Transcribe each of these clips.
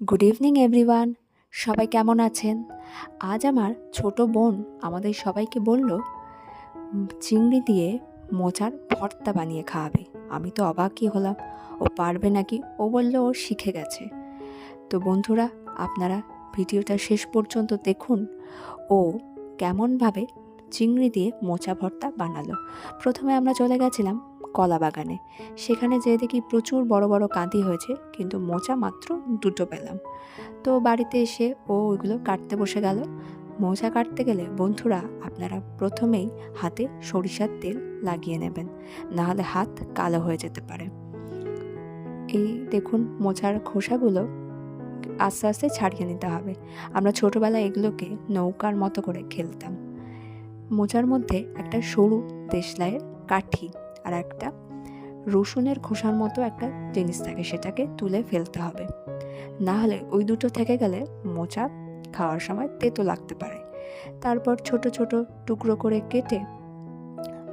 Good evening everyone সবাই কেমন আছেন? আজ আমার ছোট বোন আমাদের সবাইকে বলল, চিংড়ি দিয়ে মোচার ভর্তা বানিয়ে খাওয়াবে। আমি তো অবাকই হলাম। ও পারবে নাকি? ও বলল, ও শিখে গেছে। তো বন্ধুরা, আপনারা ভিডিওটা শেষ পর্যন্ত দেখুন। ও কেমনভাবে চিংড়ি দিয়ে মোচা ভর্তা বানালো। প্রথমে আমরা চলে গেছিলাম কলা বাগানে। সেখানে যেয়ে দেখি প্রচুর বড় বড় কাঁদি হয়েছে, কিন্তু মোচা মাত্র দুটো পেলাম। তো বাড়িতে এসে ও ওইগুলো কাটতে বসে গেল। মোচা কাটতে গেলে বন্ধুরা, আপনারা প্রথমেই হাতে সরিষার তেল লাগিয়ে নেবেন, নাহলে হাত কালো হয়ে যেতে পারে। এই দেখুন মোচার খোসাগুলো আস্তে আস্তে ছাড়িয়ে নিতে হবে। আমরা ছোটোবেলায় এগুলোকে নৌকার মতো করে খেলতাম। মোচার মধ্যে একটা সরু দেশলাইয়ের কাঠি আর একটা রসুনের খোসার মতো একটা জিনিস থাকে, সেটাকে তুলে ফেলতে হবে। না হলে ওই দুটো থেকে গেলে মোচা খাওয়ার সময় তেতো লাগতে পারে। তারপর ছোট ছোট টুকরো করে কেটে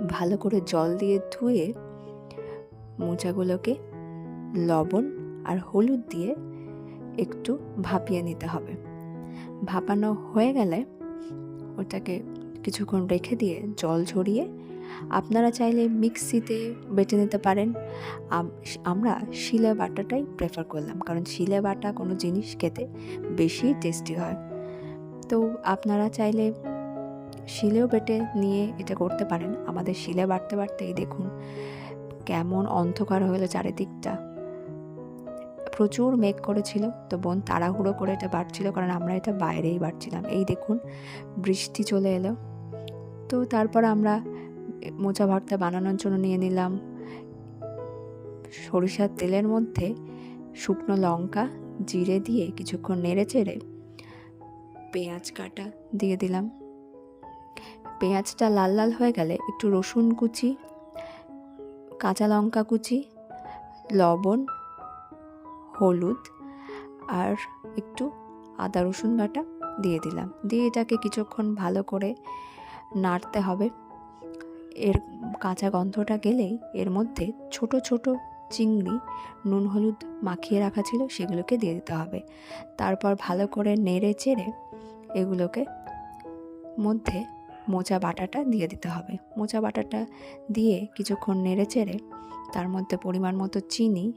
ভালো করে জল দিয়ে ধুয়ে মোচাগুলোকে লবণ আর হলুদ দিয়ে একটু ভাপিয়ে নিতে হবে। ভাপানো হয়ে গেলে ওটাকে কিছুক্ষণ রেখে দিয়ে জল ঝরিয়ে আপনারা চাইলে মিক্সিতে বেটে নিতে পারেন। আমরা শিলে বাটাটাই প্রেফার করলাম, কারণ শিলে বাটা কোনো জিনিস খেতে বেশি টেস্টি হয়। তো আপনারা চাইলে শিলেও বেটে নিয়ে এটা করতে পারেন। আমাদের শিলে বাড়তে বাড়তেই দেখুন কেমন অন্ধকার হলো চারিদিকটা। প্রচুর মেঘ করেছিল, তো বোন তাড়াহুড়ো করে এটা বাড়ছিল কারণ আমরা এটা বাইরেই বাড়ছিলাম এই দেখুন, বৃষ্টি চলে এলো। তো তারপর আমরা মোচা ভর্তা বানানোর জন্য নিয়ে নিলাম। সরিষার তেলের মধ্যে শুকনো লঙ্কা, জিরে দিয়ে কিছুক্ষণ নেড়ে চেড়ে পেঁয়াজ কাটা দিয়ে দিলাম। পেঁয়াজটা লাল লাল হয়ে গেলে একটু রসুন কুচি, কাঁচা লঙ্কা কুচি, লবণ, হলুদ আর একটু আদা রসুন বাটা দিয়ে দিলাম। দিয়ে এটাকে কিছুক্ষণ ভালো করে নাড়তে হবে। এর কাঁচা গন্ধটা গেলেই এর মধ্যে ছোট ছোট চিংড়ি, নুন হলুদ মাখিয়ে রাখা ছিল, সেগুলোকে দিয়ে দিতে হবে। তারপর ভালো করে নেড়ে চেড়ে এগুলোকে মধ্যে মোচা বাটাটা দিয়ে দিতে হবে। মোচা বাটাটা দিয়ে কিছুক্ষণ নেড়ে চেড়ে তার মধ্যে পরিমাণ মতো চিনি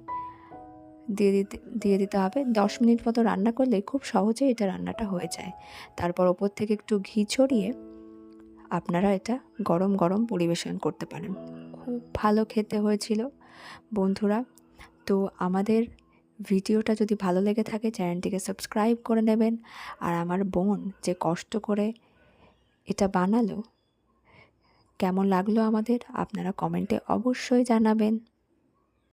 দিয়ে দিতে দিয়ে দিতে হবে। দশ মিনিট মতো রান্না করলে খুব সহজেই এটা রান্নাটা হয়ে যায়। তারপর ওপর থেকে একটু ঘি ছড়িয়ে আপনারা এটা গরম গরম পরিবেশন করতে পারেন। খুব ভালো খেতে হয়েছিল। বন্ধুরা, তো আমাদের ভিডিওটা যদি ভালো লেগে থাকে, চ্যানেলটিকে সাবস্ক্রাইব করে নেবেন। আর আমার বোন যে কষ্ট করে এটা বানালো, কেমন লাগল আমাদের, আপনারা কমেন্টে অবশ্যই জানাবেন।